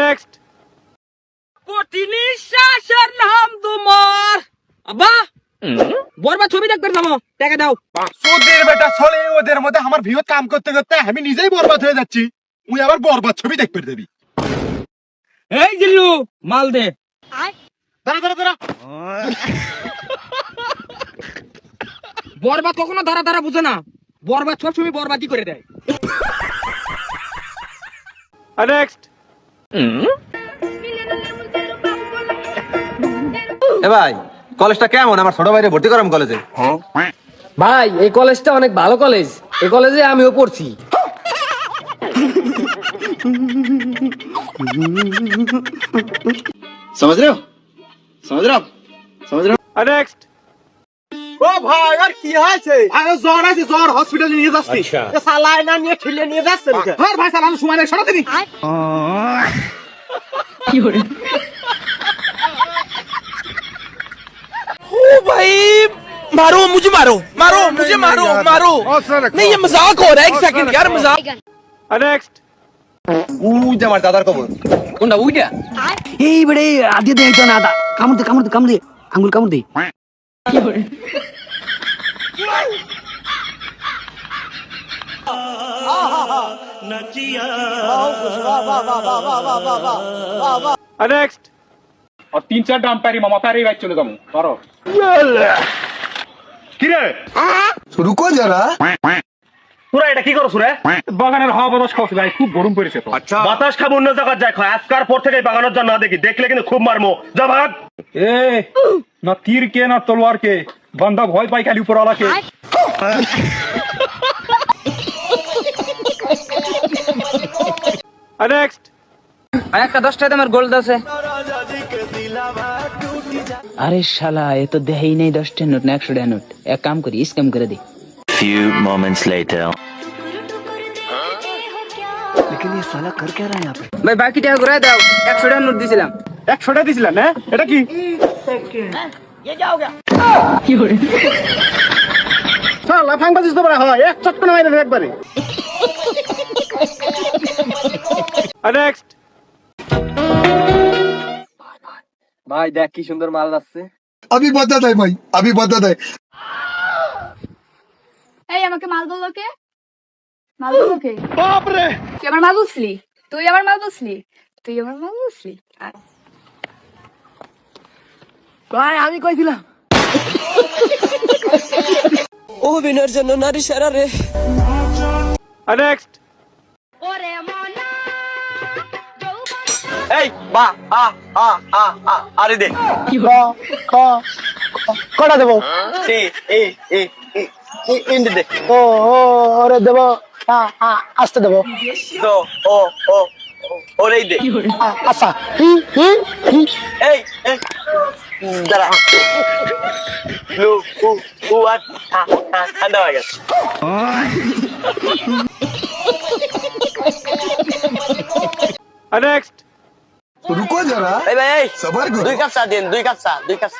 Next প্রতি নিঃশ্বাসের নাম তোমার। আব্বা বরবা ছবি টাকা দাও। সুদের বেটা চলে ওদের মধ্যে আমার কাম করতে করতে আমি নিজেই বরবাদ হয়ে যাচ্ছি। তুই আবার বরবাদ ছবি দেখবে দেবি। এই জিল্লু মাল দে। বরবাদ কখনো ধারা ধারা বুঝে না। বরবাদ সব সময় বরবাদই করে দেয়। নেক্সট এ ভাই কলেজটা কেমন? আমার ছোট ভাইরে ভর্তি করাম কলেজে ভাই এই কলেজটা অনেক ভালো কলেজ এই কলেজে আমিও পড়ছি। समझ रहे हो समझ रहे हो समझ रहे हो নেক্সট ও ভাই আর কি হয়েছে আরে জ্বর আছে জ্বর হসপিটালে নিয়ে যাচ্ছি আচ্ছা সালাই না নিয়ে ঠেলে নিয়ে যাচ্ছে হ্যাঁ ভাই সালাম সময় নেই সরা দিবি मारो मुझे मारो मारो मुझे मारो मारो नहीं ये मजाक हो रहा है एक सेकंड यार मजाक নেক্সট উই যে আমার দাদার কবর কোনটা উইটা এই বেড়ে আদি ಏಯ್ ಬಿಡಿ ಅದಿದೆ ಆಯ್ತು ನಾದ ಕಮರ್ದು ಕಮರ್ದು ಕಮರ್ದಿ ಅಂಗುಲ್ ಕಮರ್ದಿ नेक्स्ट और तीन चार ड्राम पैरी मामा पैरी वैच चुन कमू मारो रुको जरा তোরা এটা কি করছ রে? বাগানের হাওয়া বাতাস খাওয়া ভাই খুব গরম পড়েছে তো। আচ্ছা। বাতাস খাব অন্য জায়গায় খায় আজকার পর থেকে এই বাগানের জন্য দেখি দেখলে কিন্তু খুব মারমো। যা ভাগ। এ না তীর কে না তলোয়ার কে? বান্দা ভয় পাই খালি উপর আলাকে নেক্সট আর একটা দশ আমার গোল্ড আছে। আরে শালা এ তো দেহেই নেই দশটা নোট না একশো নোট। এক কাম করি স্ক্যাম করে দি। Few moments later. ভাই বাকি টাকা ঘুরাই দাও একশো টাকা নোট দিছিলাম একশোটা দিছিলেন হ্যাঁ এটা কি শালা ফাং বাজিস তো বড় হয় এক চটকনে মাইরে দে একবারে নেক্সট ভাই দেখ কি সুন্দর মাল যাচ্ছে अभी बता दे भाई अभी बता दे এই আমাকে মাল বলল কে? মাল বলল কে? বাপরে! তুই আমার মাল বুঝলি? তুই আমার মাল বুঝলি? তুই আমার মাল বুঝলি? ভাই আমি কইছিলাম অভিনয়ের জন্য নারী সেরা রে। নেক্সট এই বা আ আ আ আ আরে দে। কটা দেবো? এ এ এ। এ, এ ইন্দ দে ও ও ওরে দেবো আসতে দেবো তো ও ও ও, ওরেই দে আচ্ছা এই এই দাঁড়া লু উ উ আর আ আ ঠান্ডা হয়ে গেছে নেক্সট रुको जरा এই ভাই এই सबर দুই करो কাপ চা দিন দুই কাপ চা দুই কাপ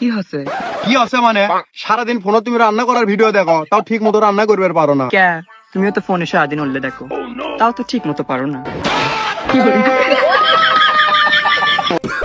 কি হচ্ছে? কি আছে মানে? সারাদিন ফোনে তুমি রান্না করার ভিডিও দেখো তাও ঠিক মতো রান্না করবে পারো না। কে? তুমিও তো ফোনে সারাদিন উল্লে দেখো। তাও তো ঠিক মতো পারো না।